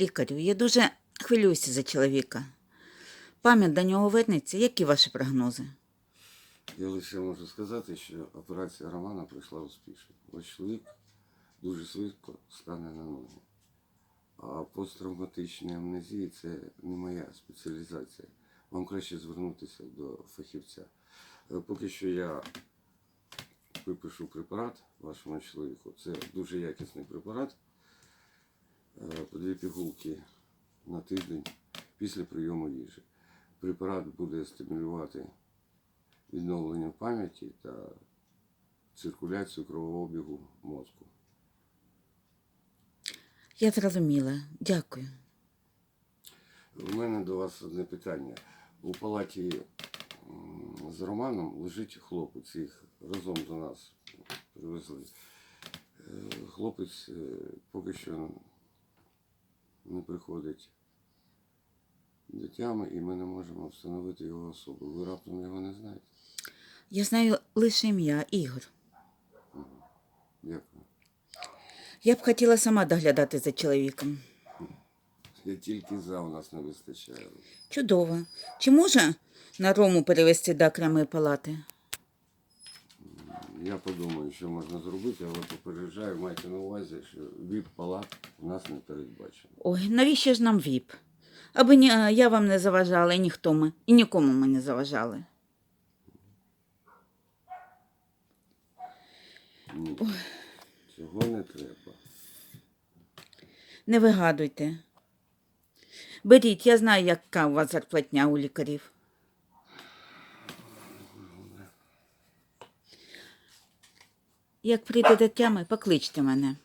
Лікарю, я дуже хвилююся за чоловіка. Пам'ять до нього вернеться. Які ваші прогнози? Я лише можу сказати, що операція Романа пройшла успішно. Ваш чоловік дуже швидко стане на ноги. А посттравматичні амнезії це не моя спеціалізація. Вам краще звернутися до фахівця. Е, Поки що я випишу препарат вашому чоловіку. Це дуже якісний препарат. Е, По дві пігулки на тиждень після прийому їжі. Препарат буде стимулювати відновлення пам'яті та циркуляцію кровообігу мозку. Я зрозуміла. Дякую. У мене до вас одне питання. У палаті з Романом лежить хлопець, їх разом до нас привезли. Е, Хлопець е, поки що приходить до тями, і ми не можемо встановити його особу. Ви раптом його не знаєте? Я знаю лише ім'я Ігор. Дякую. Я б хотіла сама доглядати за чоловіком. Я тільки за у нас не вистачає. Чудово. Чи може на Рому перевести до окремої палати? Я подумаю, що можна зробити, але попереджаю, майте на увазі, що віп палат у нас не передбачено. Ой, навіщо ж нам ВІП? Аби ні, я вам не заважала, і ніхто ми, і нікому ми не заважали. Ні. Цього не треба. Не вигадуйте. Беріть, я знаю, яка у вас зарплатня у лікарів. Як прийде до покличте мене.